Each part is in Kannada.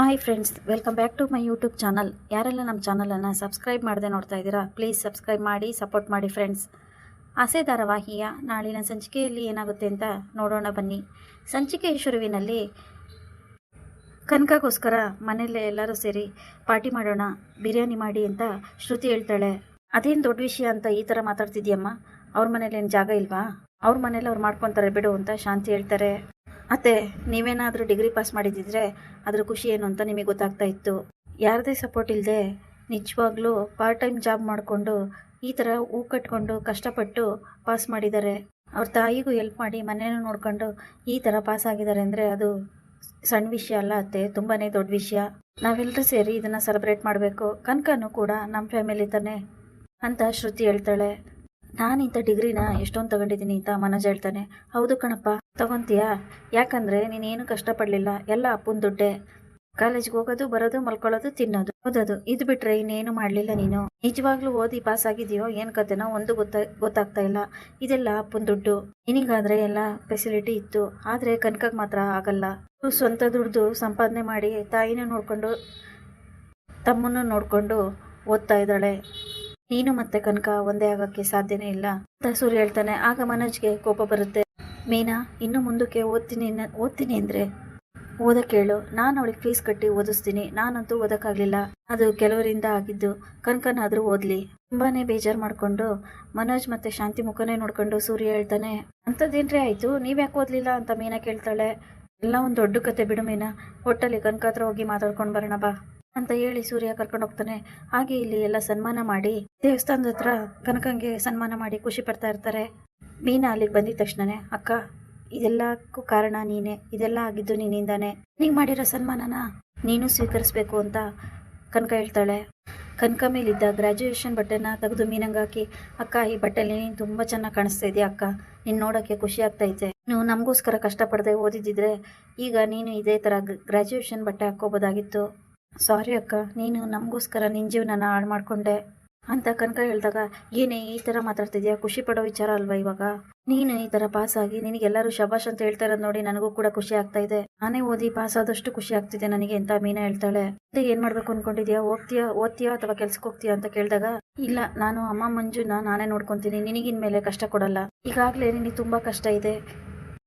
Hi friends, welcome back to my YouTube channel. ಯಾರೆಲ್ಲ ನಮ್ಮ ಚಾನಲನ್ನು ಸಬ್ಸ್ಕ್ರೈಬ್ ಮಾಡದೆ ನೋಡ್ತಾ ಇದ್ದೀರಾ, ಪ್ಲೀಸ್ ಸಬ್ಸ್ಕ್ರೈಬ್ ಮಾಡಿ, ಸಪೋರ್ಟ್ ಮಾಡಿ ಫ್ರೆಂಡ್ಸ್. ಆಸೆ ಧಾರಾವಾಹಿಯ ನಾಳಿನ ಸಂಚಿಕೆಯಲ್ಲಿ ಏನಾಗುತ್ತೆ ಅಂತ ನೋಡೋಣ ಬನ್ನಿ. ಸಂಚಿಕೆ ಶುರುವಿನಲ್ಲಿ ಕನಕಗೋಸ್ಕರ ಮನೆಯಲ್ಲೇ ಎಲ್ಲರೂ ಸೇರಿ ಪಾರ್ಟಿ ಮಾಡೋಣ, ಬಿರಿಯಾನಿ ಮಾಡಿ ಅಂತ ಶ್ರುತಿ ಹೇಳ್ತಾಳೆ. ಅದೇನು ದೊಡ್ಡ ವಿಷಯ ಅಂತ ಈ ಥರ ಮಾತಾಡ್ತಿದ್ಯಮ್ಮ? ಅವ್ರ ಏನು ಜಾಗ ಇಲ್ವಾ? ಅವ್ರ ಮನೇಲಿ ಅವ್ರು ಮಾಡ್ಕೊತಾರೆ, ಬಿಡು ಅಂತ ಶಾಂತಿ ಹೇಳ್ತಾರೆ. ಅತ್ತೆ, ನೀವೇನಾದರೂ ಡಿಗ್ರಿ ಪಾಸ್ ಮಾಡಿದ್ದಿದ್ರೆ ಅದರ ಖುಷಿ ಏನು ಅಂತ ನಿಮಗೆ ಗೊತ್ತಾಗ್ತಾ ಇತ್ತು. ಯಾರದೇ ಸಪೋರ್ಟ್ ಇಲ್ಲದೆ ನಿಜವಾಗ್ಲೂ ಪಾರ್ಟ್ ಟೈಮ್ ಜಾಬ್ ಮಾಡಿಕೊಂಡು ಈ ಥರ ಹೂ ಕಟ್ಕೊಂಡು ಕಷ್ಟಪಟ್ಟು ಪಾಸ್ ಮಾಡಿದ್ದಾರೆ. ಅವ್ರ ತಾಯಿಗೂ ಹೆಲ್ಪ್ ಮಾಡಿ ಮನೇನೂ ನೋಡ್ಕೊಂಡು ಈ ಥರ ಪಾಸ್ ಆಗಿದ್ದಾರೆ ಅಂದರೆ ಅದು ಸಣ್ಣ ವಿಷಯ ಅಲ್ಲ ಅತ್ತೆ ತುಂಬಾ ದೊಡ್ಡ ವಿಷಯ. ನಾವೆಲ್ಲರೂ ಸೇರಿ ಇದನ್ನು ಸೆಲೆಬ್ರೇಟ್ ಮಾಡಬೇಕು. ಕನಕನೂ ಕೂಡ ನಮ್ಮ ಫ್ಯಾಮಿಲಿ ತಾನೆ ಅಂತ ಶ್ರುತಿ ಹೇಳ್ತಾಳೆ. ನಾನು ಇಂಥ ಡಿಗ್ರಿನ ಎಷ್ಟೊಂದು ತಗೊಂಡಿದ್ದೀನಿ ಅಂತ ಮನೋಜ್ ಹೇಳ್ತಾನೆ. ಹೌದು ಕಣಪ್ಪ, ತಗೊಂತೀಯಾ? ಯಾಕಂದರೆ ನೀನೇನು ಕಷ್ಟಪಡಲಿಲ್ಲ. ಎಲ್ಲ ಅಪ್ಪನ ದುಡ್ಡೇ. ಕಾಲೇಜ್ಗೆ ಹೋಗೋದು, ಬರೋದು, ಮಲ್ಕೊಳ್ಳೋದು, ತಿನ್ನೋದು. ಓದೋದು ಇದು ಬಿಟ್ರೆ ಇನ್ನೇನು ಮಾಡಲಿಲ್ಲ ನೀನು? ನಿಜವಾಗ್ಲೂ ಓದಿ ಪಾಸ್ ಆಗಿದೆಯೋ ಏನು ಕತೆನೋ ಒಂದು ಗೊತ್ತಾ, ಗೊತ್ತಾಗ್ತಾ ಇಲ್ಲ. ಇದೆಲ್ಲ ಅಪ್ಪನ ದುಡ್ಡು. ನಿನಗಾದ್ರೆ ಎಲ್ಲ ಫೆಸಿಲಿಟಿ ಇತ್ತು. ಆದರೆ ಕನಕಗೆ ಮಾತ್ರ ಆಗಲ್ಲ. ಸ್ವಂತ ದುಡ್ದು ಸಂಪಾದನೆ ಮಾಡಿ ತಾಯಿನೂ ನೋಡ್ಕೊಂಡು, ತಮ್ಮನ್ನು ನೋಡ್ಕೊಂಡು ಓದ್ತಾ ಇದ್ದಾಳೆ. ನೀನು ಮತ್ತೆ ಕನಕ ಒಂದೇ ಆಗಕ್ಕೆ ಸಾಧ್ಯನೇ ಇಲ್ಲ ಅಂತ ಸೂರ್ಯ ಹೇಳ್ತಾನೆ. ಆಗ ಮನೋಜ್ಗೆ ಕೋಪ ಬರುತ್ತೆ. ಮೀನಾ, ಇನ್ನು ಮುಂದಕ್ಕೆ ಓದ್ತೀನಿ ಓದ್ತೀನಿ ಅಂದ್ರೆ? ಓದಕ್ಕೆ ಹೇಳು ನಾನು ಅವಳಿಗೆ ಫೀಸ್ ಕಟ್ಟಿ ಓದಿಸ್ತೀನಿ. ನಾನಂತೂ ಓದಕ್ಕಾಗ್ಲಿಲ್ಲ. ಅದು ಕೆಲವರಿಂದ ಆಗಿದ್ದು. ಕನಕನಾದರೂ ಓದ್ಲಿ. ತುಂಬಾನೇ ಬೇಜಾರು ಮಾಡ್ಕೊಂಡು ಮನೋಜ್ ಮತ್ತೆ ಶಾಂತಿ ಮುಖನೇ ನೋಡ್ಕೊಂಡು ಸೂರ್ಯ ಹೇಳ್ತಾನೆ, ಅಂಥದ್ದೇನ್ರಿ ಆಯಿತು? ನೀವ್ಯಾಕೆ ಓದ್ಲಿಲ್ಲ? ಅಂತ ಮೀನಾ ಕೇಳ್ತಾಳೆ. ಎಲ್ಲ ಒಂದು ದೊಡ್ಡ ಕತೆ ಬಿಡು ಮೀನಾ. ಒಟ್ಟಲ್ಲಿ ಕನಕ ಹತ್ರ ಹೋಗಿ ಮಾತಾಡ್ಕೊಂಡು ಬರೋಣ ಬಾ. ಅಂತ ಹೇಳಿ ಸೂರ್ಯ ಕರ್ಕೊಂಡು ಹೋಗ್ತಾನೆ. ಹಾಗೆ ಇಲ್ಲಿ ಎಲ್ಲ ಸನ್ಮಾನ ಮಾಡಿ ದೇವಸ್ಥಾನದ ಹತ್ರ ಕನಕಂಗೆ ಸನ್ಮಾನ ಮಾಡಿ ಖುಷಿ ಪಡ್ತಾ ಇರ್ತಾರೆ. ಮೀನಾ ಅಲ್ಲಿಗೆ ಬಂದಿದ ತಕ್ಷಣನೇ, ಅಕ್ಕ, ಇದೆಲ್ಲಕ್ಕೂ ಕಾರಣ ನೀನೇ. ಇದೆಲ್ಲ ಆಗಿದ್ದು ನಿನ್ನಿಂದಾನೆ. ನೀನು ಮಾಡಿರೋ ಸನ್ಮಾನನ ನೀನು ಸ್ವೀಕರಿಸ್ಬೇಕು ಅಂತ ಕನಕ ಹೇಳ್ತಾಳೆ. ಕನಕ ಮೇಲಿದ್ದ ಗ್ರ್ಯಾಜುಯೇಷನ್ ಬಟ್ಟೆನ ತೆಗೆದು ಮೀನಂಗೆ ಹಾಕಿ, ಅಕ್ಕ, ಈ ಬಟ್ಟೆಲಿ ನೀನು ತುಂಬ ಚೆನ್ನಾಗಿ ಕಾಣಿಸ್ತಾ ಇದೆಯಾ ಅಕ್ಕ? ನೀನು ನೋಡೋಕ್ಕೆ ಖುಷಿ ಆಗ್ತೈತೆ ನೀವು ನಮಗೋಸ್ಕರ ಕಷ್ಟಪಡದೆ ಓದಿದ್ದಿದ್ರೆ ಈಗ ನೀನು ಇದೇ ಥರ ಗ್ರ್ಯಾಜುಯೇಷನ್ ಬಟ್ಟೆ ಹಾಕ್ಕೋಬೋದಾಗಿತ್ತು. ಸಾರಿ ಅಕ್ಕ, ನೀನು ನಮಗೋಸ್ಕರ ನಿನ್ನ ಜೀವನನ ಹಾಳು ಮಾಡಿಕೊಂಡೆ ಅಂತ ಕನಕ ಹೇಳಿದಾಗ, ಏನೇ ಈ ಥರ ಮಾತಾಡ್ತಿದ್ಯಾ? ಖುಷಿ ಪಡೋ ವಿಚಾರ ಅಲ್ವಾ ಇವಾಗ? ನೀನು ಈ ಥರ ಪಾಸ್ ಆಗಿ ನಿನಗೆಲ್ಲರೂ ಶಬಾಷ್ ಅಂತ ಹೇಳ್ತಾ ನೋಡಿ ನನಗೂ ಕೂಡ ಖುಷಿ ಆಗ್ತಾ ಇದೆ. ನಾನೇ ಓದಿ ಪಾಸ್ ಆದಷ್ಟು ಖುಷಿ ಆಗ್ತಿದೆ ನನಗೆ ಅಂತ ಮೀನಾ ಹೇಳ್ತಾಳೆ. ಮತ್ತೆ ಏನು ಮಾಡ್ಬೇಕು ಅನ್ಕೊಂಡಿದ್ಯಾ? ಹೋಗ್ತೀಯಾ ಓದ್ತೀಯಾ ಅಥವಾ ಕೆಲ್ಸಕ್ಕೆ ಹೋಗ್ತೀಯಾ ಅಂತ ಕೇಳಿದಾಗ, ಇಲ್ಲ, ನಾನು ಅಮ್ಮ ಮಂಜುನ ನಾನೇ ನೋಡ್ಕೊತೀನಿ ನಿನಗಿನ ಮೇಲೆ ಕಷ್ಟ ಕೊಡಲ್ಲ. ಈಗಾಗಲೇ ನಿನಗೆ ತುಂಬ ಕಷ್ಟ ಇದೆ.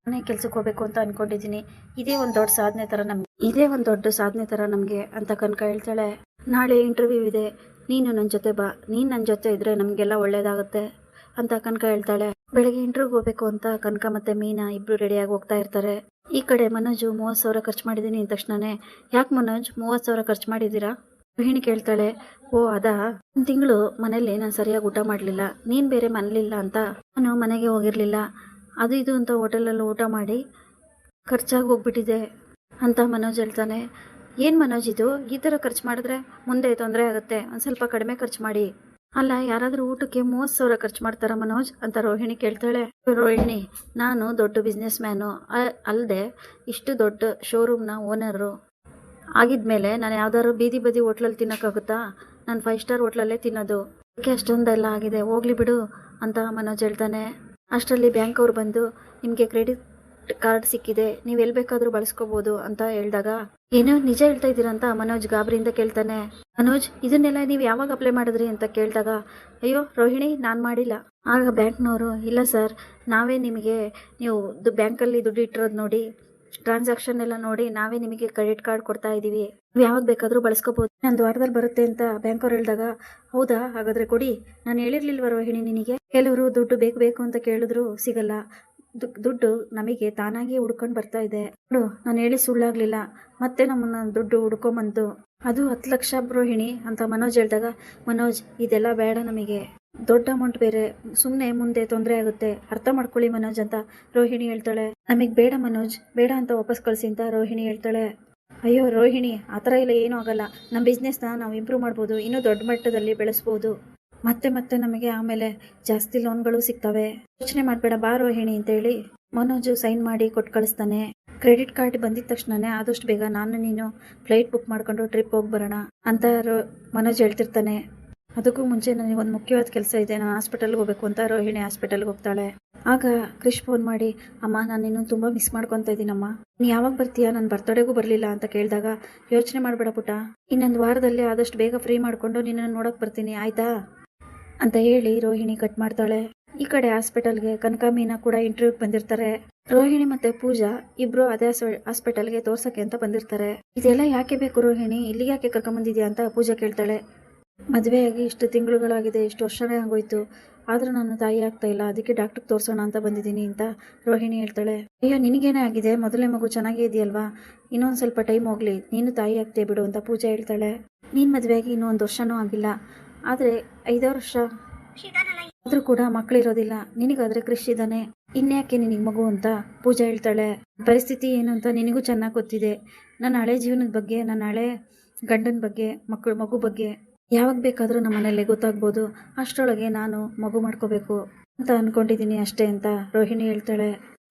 ನಾನೇ ಕೆಲ್ಸಕ್ಕೆ ಹೋಗ್ಬೇಕು ಅಂತ ಅನ್ಕೊಂಡಿದೀನಿ ಇದೇ ಒಂದು ದೊಡ್ಡ ಸಾಧನೆ ತರ ನಮ್ಗೆ ಇದೇ ಒಂದು ದೊಡ್ಡ ಸಾಧನೆ ತರ ನಮಗೆ ಅಂತ ಕನಕ ಹೇಳ್ತಾಳೆ. ನಾಳೆ ಇಂಟರ್ವ್ಯೂ ಇದೆ. ನೀನು ನನ್ನ ಜೊತೆ ಬಾ. ನೀನು ನನ್ನ ಜೊತೆ ಇದ್ರೆ ನಮಗೆಲ್ಲ ಒಳ್ಳೇದಾಗುತ್ತೆ ಅಂತ ಕನಕ ಹೇಳ್ತಾಳೆ. ಬೆಳಗ್ಗೆ ಇಂಟರ್ವ್ಯೂ ಹೋಗ್ಬೇಕು ಅಂತ ಕನಕ ಮತ್ತೆ ಮೀನಾ ಇಬ್ರು ರೆಡಿಯಾಗಿ ಹೋಗ್ತಾ ಇರ್ತಾರೆ. ಈ ಕಡೆ ಮನೋಜ್ ಮೂವತ್ತು ಸಾವಿರ ಖರ್ಚು ಮಾಡಿದೀನಿ ಅಂದ ತಕ್ಷಣನೇ. ಯಾಕೆ ಮನೋಜ್? ಮೂವತ್ತು ಸಾವಿರ ಖರ್ಚು ಮಾಡಿದ್ದೀರಾ ಗೃಹಿಣಿ ಕೇಳ್ತಾಳೆ. ಓ, ಅದಾ? ಒಂದ್ ತಿಂಗಳು ಮನೇಲಿ ನಾನು ಸರಿಯಾಗಿ ಊಟ ಮಾಡಲಿಲ್ಲ. ನೀನ್ ಬೇರೆ ಮನೇಲಿಲ್ಲ ಅಂತ. ನಾನು ಮನೆಗೆ ಹೋಗಿರಲಿಲ್ಲ. ಅದು ಇದು ಅಂತ ಹೋಟೆಲಲ್ಲಿ ಊಟ ಮಾಡಿ ಖರ್ಚಾಗಿ ಹೋಗ್ಬಿಟ್ಟಿದೆ ಅಂತ ಮನೋಜ್ ಹೇಳ್ತಾನೆ. ಏನು ಮನೋಜ್ ಇದು? ಈ ಥರ ಖರ್ಚು ಮಾಡಿದ್ರೆ ಮುಂದೆ ತೊಂದರೆ ಆಗುತ್ತೆ. ಒಂದು ಸ್ವಲ್ಪ ಕಡಿಮೆ ಖರ್ಚು ಮಾಡಿ. ಅಲ್ಲ, ಯಾರಾದರೂ ಊಟಕ್ಕೆ ಮೂವತ್ತು ಸಾವಿರ ಖರ್ಚು ಮಾಡ್ತಾರ ಮನೋಜ್? ಅಂತ ರೋಹಿಣಿ ಕೇಳ್ತಾಳೆ. ರೋಹಿಣಿ, ನಾನು ದೊಡ್ಡ ಬಿಸ್ನೆಸ್ ಮ್ಯಾನು ಅಲ್ಲದೆ ಇಷ್ಟು ದೊಡ್ಡ ಶೋರೂಮ್ನ ಓನರು ಆಗಿದ್ಮೇಲೆ ನಾನು ಯಾವ್ದಾದ್ರು ಬೀದಿ ಬದಿ ಹೋಟ್ಲಲ್ಲಿ ತಿನ್ನೋಕ್ಕಾಗುತ್ತಾ? ನಾನು ಫೈವ್ ಸ್ಟಾರ್ ಹೋಟ್ಲಲ್ಲೇ ತಿನ್ನೋದು. ಅದಕ್ಕೆ ಅಷ್ಟೊಂದೆಲ್ಲ ಆಗಿದೆ. ಹೋಗ್ಲಿ ಬಿಡು ಅಂತ ಮನೋಜ್ ಹೇಳ್ತಾನೆ. ಅಷ್ಟರಲ್ಲಿ ಬ್ಯಾಂಕ್ ಅವ್ರು ಬಂದು, ನಿಮಗೆ ಕ್ರೆಡಿಟ್ ಕಾರ್ಡ್ ಸಿಕ್ಕಿದೆ, ನೀವು ಎಲ್ಲಿ ಬೇಕಾದರೂ ಬಳಸ್ಕೋಬೋದು ಅಂತ ಹೇಳಿದಾಗ, ಏನೋ ನಿಜ ಹೇಳ್ತಾ ಇದ್ದೀರಾ ಅಂತ ಮನೋಜ್ ಗಾಬರಿಯಿಂದ ಕೇಳ್ತಾನೆ. ಮನೋಜ್, ಇದನ್ನೆಲ್ಲ ನೀವು ಯಾವಾಗ ಅಪ್ಲೈ ಮಾಡಿದ್ರಿ? ಅಂತ ಕೇಳಿದಾಗ, ಅಯ್ಯೋ, ರೋಹಿಣಿ, ನಾನು ಮಾಡಿಲ್ಲ. ಆಗ ಬ್ಯಾಂಕ್ನವರು, ಇಲ್ಲ ಸರ್, ನಾವೇ ನಿಮಗೆ, ನೀವು ಬ್ಯಾಂಕಲ್ಲಿ ದುಡ್ಡು ಇಟ್ಟಿರೋದು ನೋಡಿ ಟ್ರಾನ್ಸಾಕ್ಷನ್ ಎಲ್ಲ ನೋಡಿ ನಾವೇ ನಿಮಗೆ ಕ್ರೆಡಿಟ್ ಕಾರ್ಡ್ ಕೊಡ್ತಾ ಇದ್ದೀವಿ. ಯಾವಾಗ ಬೇಕಾದರೂ ಬಳಸ್ಕೋಬೋದು. ನಾನು ದ್ವಾರದಲ್ಲಿ ಬರುತ್ತೆ ಅಂತ ಬ್ಯಾಂಕ್ ಅವ್ರು ಹೇಳಿದಾಗ, ಹೌದಾ? ಹಾಗಾದರೆ ಕೊಡಿ. ನಾನು ಹೇಳಿರ್ಲಿಲ್ವ ರೋಹಿಣಿ ನಿನಗೆ? ಕೆಲವರು ದುಡ್ಡು ಬೇಕು ಬೇಕು ಅಂತ ಕೇಳಿದ್ರು, ಸಿಗಲ್ಲ. ದುಡ್ಡು ನಮಗೆ ತಾನಾಗಿ ಹುಡ್ಕೊಂಡು ಬರ್ತಾ ಇದೆ. ನೋಡು, ನಾನು ಹೇಳಿ ಸುಳ್ಳಾಗ್ಲಿಲ್ಲ. ಮತ್ತೆ ನಮ್ಮನ್ನ ದುಡ್ಡು ಹುಡ್ಕೊಂಬಂತು. ಅದು ಹತ್ತು ಲಕ್ಷ ರೋಹಿಣಿ ಅಂತ ಮನೋಜ್ ಹೇಳಿದಾಗ, ಮನೋಜ್, ಇದೆಲ್ಲ ಬೇಡ ನಮಗೆ. ದೊಡ್ಡ ಅಮೌಂಟ್ ಬೇರೆ ಸುಮ್ಮನೆ ಮುಂದೆ ತೊಂದರೆ ಆಗುತ್ತೆ. ಅರ್ಥ ಮಾಡ್ಕೊಳ್ಳಿ ಮನೋಜ್ ಅಂತ ರೋಹಿಣಿ ಹೇಳ್ತಾಳೆ. ನಮಗೆ ಬೇಡ ಮನೋಜ್, ಬೇಡ ಅಂತ ವಾಪಸ್ ಕಳಿಸಿ ಅಂತ ರೋಹಿಣಿ ಹೇಳ್ತಾಳೆ. ಅಯ್ಯೋ ರೋಹಿಣಿ, ಆ ಥರ ಇಲ್ಲ ಏನೂ ಆಗಲ್ಲ. ನಮ್ಮ ಬಿಸ್ನೆಸ್ನ ನಾವು ಇಂಪ್ರೂವ್ ಮಾಡ್ಬೋದು, ಇನ್ನೂ ದೊಡ್ಡ ಮಟ್ಟದಲ್ಲಿ ಬೆಳೆಸ್ಬೋದು. ಮತ್ತೆ ಮತ್ತೆ ನಮಗೆ ಆಮೇಲೆ ಜಾಸ್ತಿ ಲೋನ್ಗಳು ಸಿಗ್ತವೆ. ಯೋಚನೆ ಮಾಡಬೇಡ, ಬಾ ರೋಹಿಣಿ ಅಂತೇಳಿ ಮನೋಜು ಸೈನ್ ಮಾಡಿ ಕೊಟ್ಟು ಕಳಿಸ್ತಾನೆ. ಕ್ರೆಡಿಟ್ ಕಾರ್ಡ್ ಬಂದಿದ ತಕ್ಷಣನೇ ಆದಷ್ಟು ಬೇಗ ನಾನು ನೀನು ಫ್ಲೈಟ್ ಬುಕ್ ಮಾಡ್ಕೊಂಡು ಟ್ರಿಪ್ ಹೋಗಿ ಬರೋಣ ಅಂತ ಮನೋಜ್ ಹೇಳ್ತಿರ್ತಾನೆ. ಅದಕ್ಕೂ ಮುಂಚೆ ನನಗೆ ಒಂದು ಮುಖ್ಯವಾದ ಕೆಲಸ ಇದೆ. ನಾನು ಹಾಸ್ಪಿಟಲ್ಗೆ ಹೋಗ್ಬೇಕು ಅಂತ ರೋಹಿಣಿ ಹಾಸ್ಪಿಟಲ್ಗೆ ಹೋಗ್ತಾಳೆ. ಆಗ ಕ್ರಿಶ್ ಫೋನ್ ಮಾಡಿ, ಅಮ್ಮ, ನಾನು ಇನ್ನೂ ತುಂಬ ಮಿಸ್ ಮಾಡ್ಕೊತಾ ಇದ್ದೀನಮ್ಮ. ನೀನು ಯಾವಾಗ ಬರ್ತೀಯಾ? ನಾನು ಬರ್ತಡೆಗೂ ಬರಲಿಲ್ಲ, ಅಂತ ಕೇಳಿದಾಗ, ಯೋಚನೆ ಮಾಡಬೇಡ ಪುಟ್ಟ. ಇನ್ನೊಂದು ವಾರದಲ್ಲಿ ಆದಷ್ಟು ಬೇಗ ಫ್ರೀ ಮಾಡಿಕೊಂಡು ನಿನ್ನನ್ನು ನೋಡೋಕೆ ಬರ್ತೀನಿ, ಆಯಿತಾ? ಅಂತ ಹೇಳಿ ರೋಹಿಣಿ ಕಟ್ ಮಾಡ್ತಾಳೆ. ಈ ಕಡೆ ಹಾಸ್ಪಿಟಲ್ಗೆ ಕನಕಾಮೀನ ಮೀನಾ ಕೂಡ ಇಂಟರ್ವ್ಯೂಗೆ ಬಂದಿರ್ತಾರೆ. ರೋಹಿಣಿ ಮತ್ತೆ ಪೂಜಾ ಇಬ್ರು ಅದೇ ಹಾಸ್ಪಿಟಲ್ಗೆ ತೋರ್ಸಕ್ಕೆ ಅಂತ ಬಂದಿರ್ತಾರೆ. ಇದೆಲ್ಲ ಯಾಕೆ ಬೇಕು ರೋಹಿಣಿ? ಇಲ್ಲಿಗೆ ಯಾಕೆ ಕರ್ಕೊಂಬಂದಿದ್ಯಾ ಅಂತ ಪೂಜಾ ಕೇಳ್ತಾಳೆ. ಮದುವೆಯಾಗಿ ಇಷ್ಟು ತಿಂಗಳುಗಳಾಗಿದೆ, ಇಷ್ಟು ವರ್ಷವೇ ಆಗೋಯ್ತು. ಆದರೂ ನಾನು ತಾಯಿ ಆಗ್ತಾ ಇಲ್ಲ. ಅದಕ್ಕೆ ಡಾಕ್ಟ್ರಿಗೆ ತೋರಿಸೋಣ ಅಂತ ಬಂದಿದ್ದೀನಿ ಅಂತ ರೋಹಿಣಿ ಹೇಳ್ತಾಳೆ. ಅಯ್ಯೋ, ನಿನಗೇನೇ ಆಗಿದೆ? ಮೊದಲೇ ಮಗು ಚೆನ್ನಾಗೇ ಇದೆಯಲ್ವಾ? ಇನ್ನೊಂದು ಸ್ವಲ್ಪ ಟೈಮ್ ಹೋಗ್ಲಿ. ನೀನು ತಾಯಿ ಆಗ್ತೇ ಬಿಡು ಅಂತ ಪೂಜಾ ಹೇಳ್ತಾಳೆ. ನೀನು ಮದುವೆಯಾಗಿ ಇನ್ನೂ ಒಂದು ವರ್ಷನೂ ಆಗಿಲ್ಲ. ಆದರೆ ಐದಾರು ವರ್ಷ ಆದರೂ ಕೂಡ ಮಕ್ಕಳಿರೋದಿಲ್ಲ ನಿನಗಾದ್ರೆ ಕೃಷಿ ಇದ್ದಾನೆ ಇನ್ಯಾಕೆ ನಿನಗೆ ಮಗು ಅಂತ ಪೂಜಾ ಹೇಳ್ತಾಳೆ. ಪರಿಸ್ಥಿತಿ ಏನು ಅಂತ ನಿನಗೂ ಚೆನ್ನಾಗಿ ಗೊತ್ತಿದೆ. ನನ್ನ ಹಳೆ ಜೀವನದ ಬಗ್ಗೆ, ನನ್ನ ಹಳೆ ಗಂಡನ ಬಗ್ಗೆ ಮಕ್ಕಳು ಮಗು ಬಗ್ಗೆ. ಯಾವಾಗ ಬೇಕಾದರೂ ನಮ್ಮ ಮನೆಯಲ್ಲಿ ಗೊತ್ತಾಗ್ಬೋದು, ಅಷ್ಟರೊಳಗೆ ನಾನು ಮಗು ಮಾಡ್ಕೋಬೇಕು ಅಂತ ಅನ್ಕೊಂಡಿದ್ದೀನಿ ಅಷ್ಟೇ ಅಂತ ರೋಹಿಣಿ ಹೇಳ್ತಾಳೆ.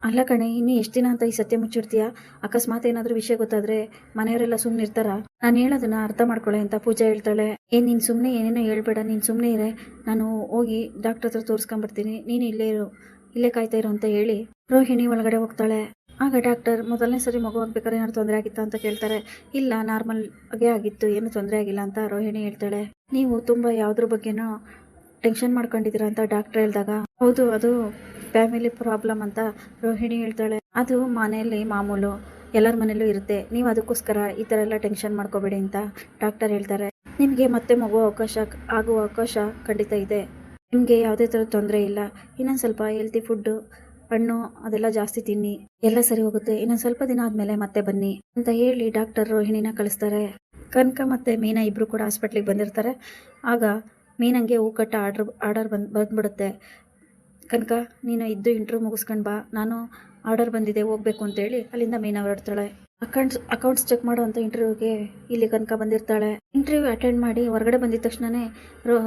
ಅಲ್ಲ ಕಣೆ, ಇನ್ನೂ ಎಷ್ಟು ದಿನ ಅಂತ ಈ ಸತ್ಯ ಮುಚ್ಚಿಡ್ತೀಯಾ? ಅಕಸ್ಮಾತ್ ಏನಾದರೂ ವಿಷಯ ಗೊತ್ತಾದ್ರೆ ಮನೆಯವರೆಲ್ಲ ಸುಮ್ಮನೆ ಇರ್ತಾರ? ನಾನು ಹೇಳೋದನ್ನ ಅರ್ಥ ಮಾಡ್ಕೊಳ್ಳೆ ಅಂತ ಪೂಜಾ ಹೇಳ್ತಾಳೆ. ಏನ್ ನೀನು ಸುಮ್ಮನೆ ಏನೇನೋ ಹೇಳ್ಬೇಡ, ನೀನು ಸುಮ್ಮನೆ ಇರೆ. ನಾನು ಹೋಗಿ ಡಾಕ್ಟರ್ ಹತ್ರ ತೋರಿಸ್ಕೊಂಬರ್ತೀನಿ ನೀನು ಇಲ್ಲೇ ಇರು, ಇಲ್ಲೇ ಕಾಯ್ತಾ ಇರು ಅಂತ ಹೇಳಿ ರೋಹಿಣಿ ಒಳಗಡೆ ಹೋಗ್ತಾಳೆ. ಆಗ ಡಾಕ್ಟರ್, ಮೊದಲನೇ ಸರಿ ಮಗು ಆಗ್ಬೇಕಾದ್ರೆ ಏನಾದ್ರು ತೊಂದರೆ ಆಗಿತ್ತಾ ಅಂತ ಕೇಳ್ತಾರೆ. ಇಲ್ಲ ನಾರ್ಮಲ್ ಆಗೇ ಆಗಿತ್ತು, ಏನು ತೊಂದರೆ ಆಗಿಲ್ಲ ಅಂತ ರೋಹಿಣಿ ಹೇಳ್ತಾಳೆ. ನೀವು ತುಂಬ ಯಾವುದ್ರ ಬಗ್ಗೆನೋ ಟೆನ್ಷನ್ ಮಾಡ್ಕೊಂಡಿದ್ದೀರಾ ಅಂತ ಡಾಕ್ಟರ್ ಹೇಳಿದಾಗ, ಹೌದು, ಅದು ಫ್ಯಾಮಿಲಿ ಪ್ರಾಬ್ಲಮ್ ಅಂತ ರೋಹಿಣಿ ಹೇಳ್ತಾಳೆ. ಅದು ಮನೆಯಲ್ಲಿ ಮಾಮೂಲು, ಎಲ್ಲರ ಮನೇಲೂ ಇರುತ್ತೆ. ನೀವು ಅದಕ್ಕೋಸ್ಕರ ಈ ಥರ ಎಲ್ಲ ಟೆನ್ಷನ್ ಮಾಡ್ಕೋಬೇಡಿ ಅಂತ ಡಾಕ್ಟರ್ ಹೇಳ್ತಾರೆ. ನಿಮಗೆ ಮತ್ತೆ ಮಗು ಅವಕಾಶ, ಆಗುವ ಅವಕಾಶ ಖಂಡಿತ ಇದೆ. ನಿಮಗೆ ಯಾವುದೇ ಥರದ ತೊಂದರೆ ಇಲ್ಲ. ಇನ್ನೊಂದು ಸ್ವಲ್ಪ ಹೆಲ್ತಿ ಫುಡ್ಡು ಹಣ್ಣು ಅದೆಲ್ಲ ಜಾಸ್ತಿ ತಿನ್ನಿ. ಎಲ್ಲ ಸರಿ ಹೋಗುತ್ತೆ. ಇನ್ನೊಂದು ಸ್ವಲ್ಪ ದಿನ ಆದಮೇಲೆ ಮತ್ತೆ ಬನ್ನಿ ಅಂತ ಹೇಳಿ ಡಾಕ್ಟರ್ ರೋಹಿಣಿನ ಕಳಿಸ್ತಾರೆ. ಕನಕ ಮತ್ತು ಮೀನಾ ಇಬ್ರು ಕೂಡ ಹಾಸ್ಪಿಟ್ಲಿಗೆ ಬಂದಿರ್ತಾರೆ. ಆಗ ಮೀನಂಗೆ ಹೂಕಟ್ಟ ಆರ್ಡ್ರ್ ಆರ್ಡರ್ ಬಂದು, ಬಂದ್ಬಿಡುತ್ತೆ. ಕನಕ, ನೀನು ಇದ್ದು ಇಂಟ್ರ್ಯೂ ಮುಗಿಸ್ಕೊಂಡು ಬಾ. ನಾನು ಆರ್ಡರ್ ಬಂದಿದೆ, ಹೋಗ್ಬೇಕು ಅಂತೇಳಿ ಅಲ್ಲಿಂದ ಮೀನಾ ಹೊರಡ್ತಾಳೆ. ಅಕೌಂಟ್ಸ್ ಅಕೌಂಟ್ಸ್ ಚೆಕ್ ಮಾಡುವಂಥ ಇಂಟರ್ವ್ಯೂಗೆ ಇಲ್ಲಿ ಕನಕ ಬಂದಿರ್ತಾಳೆ. ಇಂಟರ್ವ್ಯೂ ಅಟೆಂಡ್ ಮಾಡಿ ಹೊರಗಡೆ ಬಂದಿದ ತಕ್ಷಣನೇ ರೋ,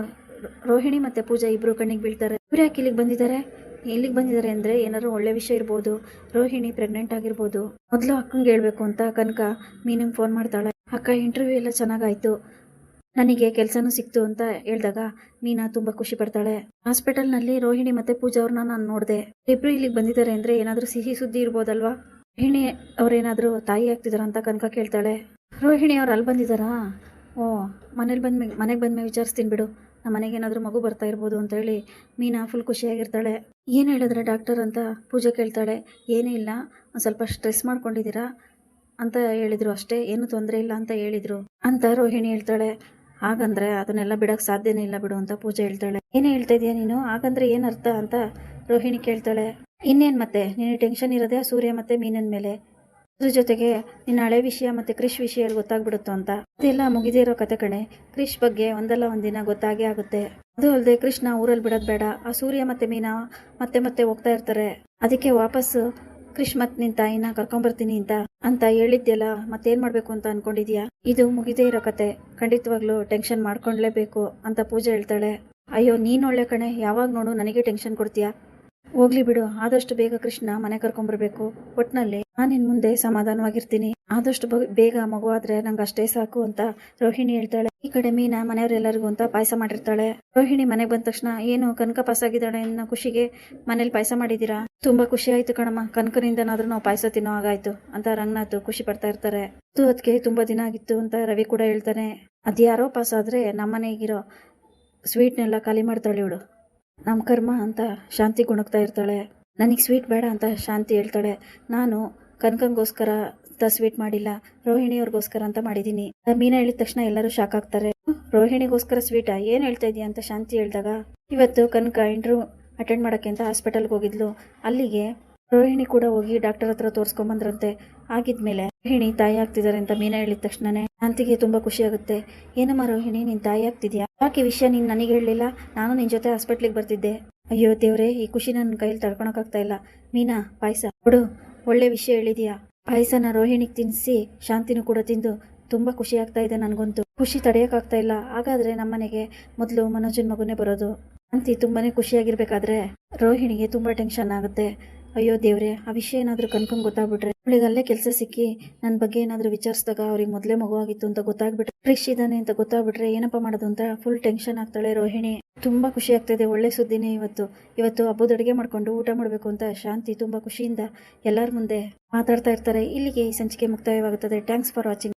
ರೋಹಿಣಿ ಮತ್ತು ಪೂಜಾ ಇಬ್ಬರು ಕಣ್ಣಿಗೆ ಬೀಳ್ತಾರೆ. ಇವ್ರು ಯಾಕೆ ಇಲ್ಲಿಗೆ ಬಂದಿದ್ದಾರೆ. ಇಲ್ಲಿಗೆ ಬಂದಿದ್ದಾರೆ ಅಂದರೆ ಏನಾದ್ರು ಒಳ್ಳೆ ವಿಷಯ ಇರ್ಬೋದು, ರೋಹಿಣಿ ಪ್ರೆಗ್ನೆಂಟ್ ಆಗಿರ್ಬೋದು. ಮೊದಲು ಅಕ್ಕಂಗೆ ಹೇಳಬೇಕು ಅಂತ ಕನಕ ಮೀನಿಂಗ್ ಫೋನ್ ಮಾಡ್ತಾಳೆ. ಅಕ್ಕ ಇಂಟರ್ವ್ಯೂ ಎಲ್ಲ ಚೆನ್ನಾಗಾಯ್ತು. ನನಗೆ ಕೆಲಸನೂ ಸಿಕ್ತು ಅಂತ ಹೇಳಿದಾಗ ಮೀನಾ ತುಂಬ ಖುಷಿ ಪಡ್ತಾಳೆ. ಹಾಸ್ಪಿಟಲ್ನಲ್ಲಿ ರೋಹಿಣಿ ಮತ್ತೆ ಪೂಜಾ ಅವ್ರನ್ನ ನಾನು ನೋಡಿದೆ. ಇಬ್ಬರು ಇಲ್ಲಿಗೆ ಬಂದಿದ್ದಾರೆ ಅಂದರೆ ಏನಾದರೂ ಸಿಹಿ ಸುದ್ದಿ ಇರ್ಬೋದಲ್ವಾ? ರೋಹಿಣಿ ಅವರೇನಾದರೂ ತಾಯಿ ಆಗ್ತಿದಾರ ಅಂತ ಕನಕ ಕೇಳ್ತಾಳೆ. ರೋಹಿಣಿ ಅವ್ರು ಅಲ್ಲಿ ಬಂದಿದ್ದಾರಾ? ಓ, ಮನೇಲಿ ಬಂದ ಮನೆಗೆ ಬಂದ್ಮೇಲೆ ವಿಚಾರಿಸ್ತೀನಿ ಬಿಡು. ನಮ್ಮ ಮನೆಗೆ ಏನಾದರೂ ಮಗು ಬರ್ತಾ ಇರ್ಬೋದು ಅಂತ ಹೇಳಿ ಮೀನಾ ಫುಲ್ ಖುಷಿಯಾಗಿರ್ತಾಳೆ. ಏನು ಹೇಳಿದ್ರೆ ಡಾಕ್ಟರ್ ಅಂತ ಪೂಜೆ ಕೇಳ್ತಾಳೆ, ಏನೂ ಇಲ್ಲ, ಒಂದು ಸ್ವಲ್ಪ ಸ್ಟ್ರೆಸ್ ಮಾಡ್ಕೊಂಡಿದ್ದೀರಾ? ಅಂತ ಹೇಳಿದರು ಅಷ್ಟೇ, ಏನೂ ತೊಂದರೆ ಇಲ್ಲ ಅಂತ ಹೇಳಿದರು. ಅಂತ ರೋಹಿಣಿ ಹೇಳ್ತಾಳೆ, ಹಾಗಂದ್ರೆ ಅದನ್ನೆಲ್ಲ ಬಿಡಕ್ಕೆ ಸಾಧ್ಯನೇ ಇಲ್ಲ ಬಿಡು ಅಂತ ಪೂಜೆ ಹೇಳ್ತಾಳೆ. ಏನೇ ಹೇಳ್ತಾ ಇದೀಯ ನೀನು? ಹಾಗಂದ್ರೆ ಏನು ಅರ್ಥ ಅಂತ ರೋಹಿಣಿ ಕೇಳ್ತಾಳೆ, ಇನ್ನೇನು ಮತ್ತೆ? ನೀನು ಟೆನ್ಷನ್ ಇರೋದೇ ಸೂರ್ಯ ಮತ್ತೆ ಮೀನಿನ ಮೇಲೆ. ಅದ್ರ ಜೊತೆಗೆ ನಿನ್ನ ಹಳೆ ವಿಷಯ ಮತ್ತೆ ಕ್ರಿಶ್ ವಿಷಯ ಗೊತ್ತಾಗ್ಬಿಡುತ್ತೋ ಅಂತ. ಅದೆಲ್ಲ ಮುಗಿದೇ ಇರೋ ಕತೆ ಕಣೆ. ಕ್ರಿಶ್ ಬಗ್ಗೆ ಒಂದಲ್ಲ ಒಂದಿನ ಗೊತ್ತಾಗೇ ಆಗುತ್ತೆ. ಅದು ಅಲ್ಲದೆ ಕೃಷ್ಣ ಊರಲ್ಲಿ ಬಿಡೋದು ಬೇಡ. ಆ ಸೂರ್ಯ ಮತ್ತೆ ಮೀನಾ ಮತ್ತೆ ಮತ್ತೆ ಹೋಗ್ತಾ ಇರ್ತಾರೆ. ಅದಕ್ಕೆ ವಾಪಸ್ಸು ಕ್ರಿಶ್ ಮತ್ ನಿನ್ ತಾಯಿನ ಕರ್ಕೊಂಬರ್ತೀನಿ ಅಂತ ಅಂತ ಹೇಳಿದ್ಯಲ್ಲ, ಮತ್ತೇನ್ ಮಾಡ್ಬೇಕು ಅಂತ ಅನ್ಕೊಂಡಿದ್ಯಾ? ಇದು ಮುಗಿದೇ ಇರೋ ಕತೆ. ಖಂಡಿತವಾಗ್ಲೂ ಟೆನ್ಷನ್ ಮಾಡ್ಕೊಂಡ್ಲೇಬೇಕು ಅಂತ ಪೂಜೆ ಹೇಳ್ತಾಳೆ. ಅಯ್ಯೋ, ನೀನ್ ಒಳ್ಳೆ ಕಣೆ. ಯಾವಾಗ ನೋಡು ನನಗೆ ಟೆನ್ಷನ್ ಕೊಡ್ತೀಯಾ? ಹೋಗ್ಲಿ ಬಿಡು. ಆದಷ್ಟು ಬೇಗ ಕೃಷ್ಣ ಮನೆ ಕರ್ಕೊಂಡ್ಬರ್ಬೇಕು ಒಟ್ನಲ್ಲಿ ನಾನು ಇನ್ ಮುಂದೆ ಸಮಾಧಾನವಾಗಿರ್ತೀನಿ. ಆದಷ್ಟು ಬೇಗ ಮಗು ಆದ್ರೆ ನಂಗೆ ಅಷ್ಟೇ ಸಾಕು ಅಂತ ರೋಹಿಣಿ ಹೇಳ್ತಾಳೆ. ಈ ಕಡೆ ಮೀನಾ ಮನೆಯವರೆಲ್ಲರಿಗೂ ಅಂತ ಪಾಯಸ ಮಾಡಿರ್ತಾಳೆ. ರೋಹಿಣಿ ಮನೆಗೆ ಬಂದ ತಕ್ಷಣ, ಏನು ಕನಕ ಪಾಸ್ ಆಗಿದ್ದಾಳೆ ಅನ್ನೋ ಖುಷಿಗೆ? ಮನೇಲಿ ಪಾಯಸ ಮಾಡಿದ್ದೀರಾ? ತುಂಬಾ ಖುಷಿ ಆಯ್ತು ಕಣಮ್ಮ. ಕನಕನಿಂದನಾದ್ರೂ ನಾವು ಪಾಯಸ ತಿನ್ನೋ ಹಾಗಾಯ್ತು ಅಂತ ರಂಗನಾಥ್ ಖುಷಿ ಪಡ್ತಾ ಇರ್ತಾರೆ. ಅದು ಅದಕ್ಕೆ ತುಂಬಾ ದಿನ ಆಗಿತ್ತು ಅಂತ ರವಿ ಕೂಡ ಹೇಳ್ತಾನೆ. ಅದ್ಯಾರೋ ಪಾಸ್ ಆದ್ರೆ ನಮ್ಮನೆಗಿರೋ ಸ್ವೀಟ್ನೆಲ್ಲ ಖಾಲಿ ಮಾಡ್ತಾಳೆ ಇವಳು. ನಮ್ಮ ಕರ್ಮ ಅಂತ ಶಾಂತಿ ಗುಣಗ್ತಾ ಇರ್ತಾಳೆ. ನನಗೆ ಸ್ವೀಟ್ ಬೇಡ ಅಂತ ಶಾಂತಿ ಹೇಳ್ತಾಳೆ. ನಾನು ಕನಕಂಗೋಸ್ಕರ ಅಂತ ಸ್ವೀಟ್ ಮಾಡಿಲ್ಲ, ರೋಹಿಣಿಯವ್ರಿಗೋಸ್ಕರ ಅಂತ ಮಾಡಿದ್ದೀನಿ ಮೀನಾ ಹೇಳಿದ ತಕ್ಷಣ ಎಲ್ಲರೂ ಶಾಕ್ ಆಗ್ತಾರೆ. ರೋಹಿಣಿಗೋಸ್ಕರ ಸ್ವೀಟಾ? ಏನು ಹೇಳ್ತಾ ಇದೀಯ ಅಂತ ಶಾಂತಿ ಹೇಳಿದಾಗ, ಇವತ್ತು ಕನಕ ಇಂಟ್ರೂ ಅಟೆಂಡ್ ಮಾಡೋಕ್ಕೆ ಅಂತ ಹಾಸ್ಪಿಟಲ್ಗೆ ಹೋಗಿದ್ಲು. ಅಲ್ಲಿಗೆ ರೋಹಿಣಿ ಕೂಡ ಹೋಗಿ ಡಾಕ್ಟರ್ ಹತ್ರ ತೋರಿಸ್ಕೊಂಬಂದ್ರಂತೆ ಆಗಿದ್ಮೇಲೆ ರೋಹಿಣಿ ತಾಯಿ ಆಗ್ತಿದ್ದಾರೆ ಅಂತ ಮೀನಾ ಹೇಳಿದ ತಕ್ಷಣನೇ ಶಾಂತಿಗೆ ತುಂಬಾ ಖುಷಿ ಆಗುತ್ತೆ. ಏನಮ್ಮ ರೋಹಿಣಿ, ನಿನ್ ತಾಯಿ ಆಗ್ತಿದ್ಯಾ? ಯಾಕೆ ವಿಷಯ ನೀನ್ ನನಗೆ ಹೇಳಲಿಲ್ಲ? ನಾನು ನಿನ್ ಜೊತೆ ಹಾಸ್ಪಿಟ್ಲಿಗೆ ಬರ್ತಿದ್ದೆ. ಅಯ್ಯೋ ದೇವ್ರೆ, ಈ ಖುಷಿ ನನ್ನ ಕೈಯಲ್ಲಿ ತಡ್ಕೊಳಕ್ಕಾಗ್ತಾ ಇಲ್ಲ. ಮೀನಾ, ಪಾಯಸ. ಕೊಡು ಒಳ್ಳೆ ವಿಷಯ ಹೇಳಿದ್ಯಾ? ಪಾಯಸನ ರೋಹಿಣಿಗೆ ತಿನ್ಸಿ ಶಾಂತಿನೂ ಕೂಡ ತಿಂದು ತುಂಬಾ ಖುಷಿ ಆಗ್ತಾ ಇದೆ ನನಗಂತೂ. ಖುಷಿ ತಡೆಯೋಕ್ಕಾಗ್ತಾ ಇಲ್ಲ. ಹಾಗಾದ್ರೆ ನಮ್ಮನೆಗೆ ಮೊದಲು ಮನೋಜನ್ ಮಗುನೇ ಬರೋದು. ಶಾಂತಿ ತುಂಬಾನೇ ಖುಷಿಯಾಗಿರ್ಬೇಕಾದ್ರೆ ರೋಹಿಣಿಗೆ ತುಂಬಾ ಟೆನ್ಷನ್ ಆಗುತ್ತೆ. ಅಯ್ಯೋ ದೇವ್ರೆ, ಆ ವಿಷಯ ಏನಾದರೂ ಕನ್ಕೊಂಡು ಗೊತ್ತಾಗ್ಬಿಟ್ರೆ ಅವಳಿಗೆ ಅಲ್ಲೇ ಕೆಲಸ ಸಿಕ್ಕಿ ನನ್ನ ಬಗ್ಗೆ ಏನಾದರೂ ವಿಚಾರಿಸಿದಾಗ ಅವ್ರಿಗೆ ಮೊದಲೇ ಮಗುವಾಗಿತ್ತು ಅಂತ ಗೊತ್ತಾಗ್ಬಿಟ್ರೆ ಕ್ರಿಶ್ ಇದ್ದಾನೆ ಅಂತ ಗೊತ್ತಾಗ್ಬಿಟ್ರೆ ಏನಪ್ಪ ಮಾಡೋದು ಅಂತ ಫುಲ್ ಟೆನ್ಷನ್ ಆಗ್ತಾಳೆ ರೋಹಿಣಿ. ತುಂಬಾ ಖುಷಿ ಆಗ್ತಾಯಿದೆ ಒಳ್ಳೆ ಸುದ್ದಿನೇ ಇವತ್ತು. ಇವತ್ತು ಹಬ್ಬದ ಅಡುಗೆ ಮಾಡ್ಕೊಂಡು ಊಟ ಮಾಡಬೇಕು ಅಂತ ಶಾಂತಿ ತುಂಬಾ ಖುಷಿಯಿಂದ ಎಲ್ಲರ ಮುಂದೆ ಮಾತಾಡ್ತಾ ಇರ್ತಾರೆ. ಇಲ್ಲಿಗೆ ಈ ಸಂಚಿಕೆ ಮುಕ್ತಾಯವಾಗುತ್ತದೆ. Thanks for watching